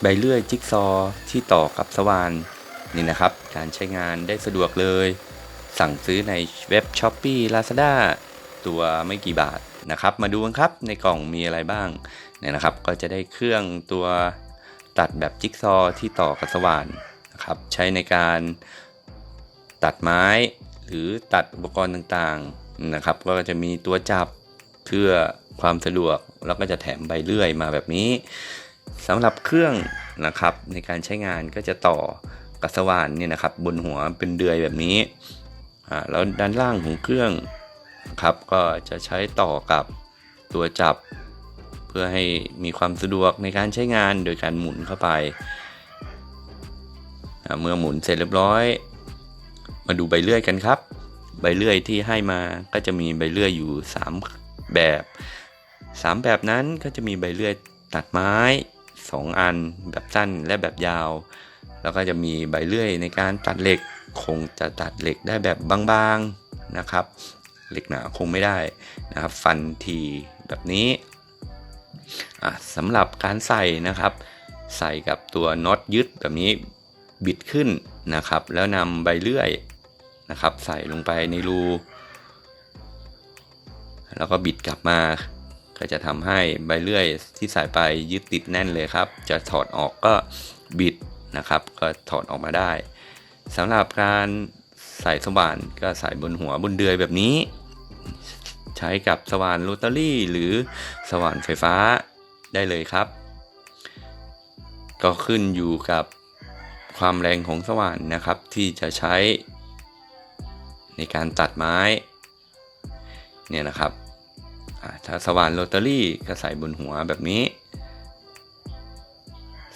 ใบเลื่อยจิ๊กซอที่ต่อกับสว่านนี่นะครับ การใช้งานได้สะดวกเลย สั่งซื้อในเว็บ s h อ p e e Lazada ตัวไม่กี่บาทนะครับ มาดูกันครับในกล่องมีอะไรบ้างเนี่ยนะครับ ก็จะได้เครื่องตัวตัดแบบจิ๊กซอที่ต่อกับสว่านนะครับใช้ในการตัดไม้หรือตัดอุปกรณ์ต่างๆนะครับ ก็จะมีตัวจับเพื่อความสะดวกแล้วก็จะแถมใบเลื่อยมาแบบนี้ สำหรับเครื่องนะครับในการใช้งานก็จะต่อกับสว่านเนี่ยนะครับบนหัวเป็นเดือยแบบนี้แล้วด้านล่างของเครื่องนะครับก็จะใช้ต่อกับตัวจับ เพื่อให้มีความสะดวกในการใช้งานโดยการหมุนเข้าไป เมื่อหมุนเสร็จเรียบร้อย มาดูใบเลื่อยกันครับ ใบเลื่อยที่ให้มาก็จะมีใบเลื่อยอยู่ 3 แบบ 3 แบบนั้นก็จะมีใบเลื่อยตัดไม้ 2 อัน แบบสั้นและแบบยาว แล้วก็จะมีใบเลื่อยในการตัดเหล็ก คงจะตัดเหล็กได้แบบบางๆนะครับ เหล็กหนาคงไม่ได้นะครับ ฟันทีแบบนี้สำหรับการใส่นะครับ ใส่กับตัวน็อตยึดแบบนี้บิดขึ้นนะครับ แล้วนำใบเลื่อยนะครับ ใส่ลงไปในรู แล้วก็บิดกลับมา ก็จะทำให้ใบเลื่อยที่ใส่ไปยึดติดแน่นเลยครับ จะถอดออกก็บิดนะครับ ก็ถอดออกมาได้สำหรับการใส่สว่านก็ใส่บนหัวบนเดือยแบบนี้ ใช้กับสว่านโรตารี่ หรือสว่านไฟฟ้าได้เลยครับ ก็ขึ้นอยู่กับความแรงของสว่านนะครับที่จะใช้ในการตัดไม้เนี่ยนะครับ ถ้าสว่านโรตารี่ก็ใส่บนหัวแบบนี้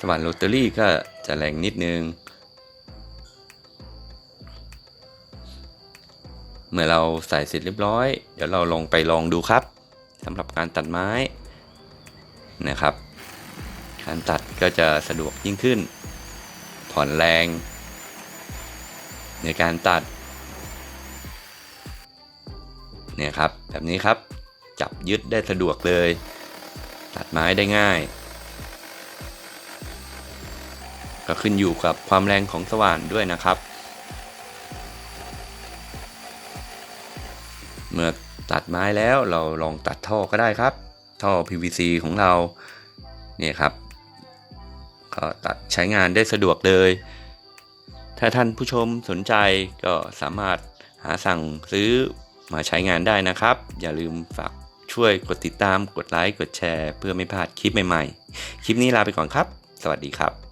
สว่านโรตารี่ก็จะแรงนิดนึง เมื่อเราใส่เสร็จเรียบร้อย เดี๋ยวเราลองไปลองดูครับสำหรับการตัดไม้นะครับ การตัดก็จะสะดวกยิ่งขึ้น ผ่อนแรง ในการตัดเนี่ยครับ แบบนี้ครับ จับยึดได้สะดวกเลย ตัดไม้ได้ง่าย ก็ขึ้นอยู่กับความแรงของสว่านด้วยนะครับ เมื่อตัดไม้แล้วเราลองตัดท่อก็ได้ครับ ท่อ PVC ของเราเนี่ยครับ ก็ตัดใช้งานได้สะดวกเลย ถ้าท่านผู้ชมสนใจก็สามารถหาสั่งซื้อมาใช้งานได้นะครับ อย่าลืมฝาก ช่วยกดติดตามกดไลค์กดแชร์ เพื่อไม่พลาดคลิปใหม่ๆ คลิปนี้ลาไปก่อนครับ สวัสดีครับ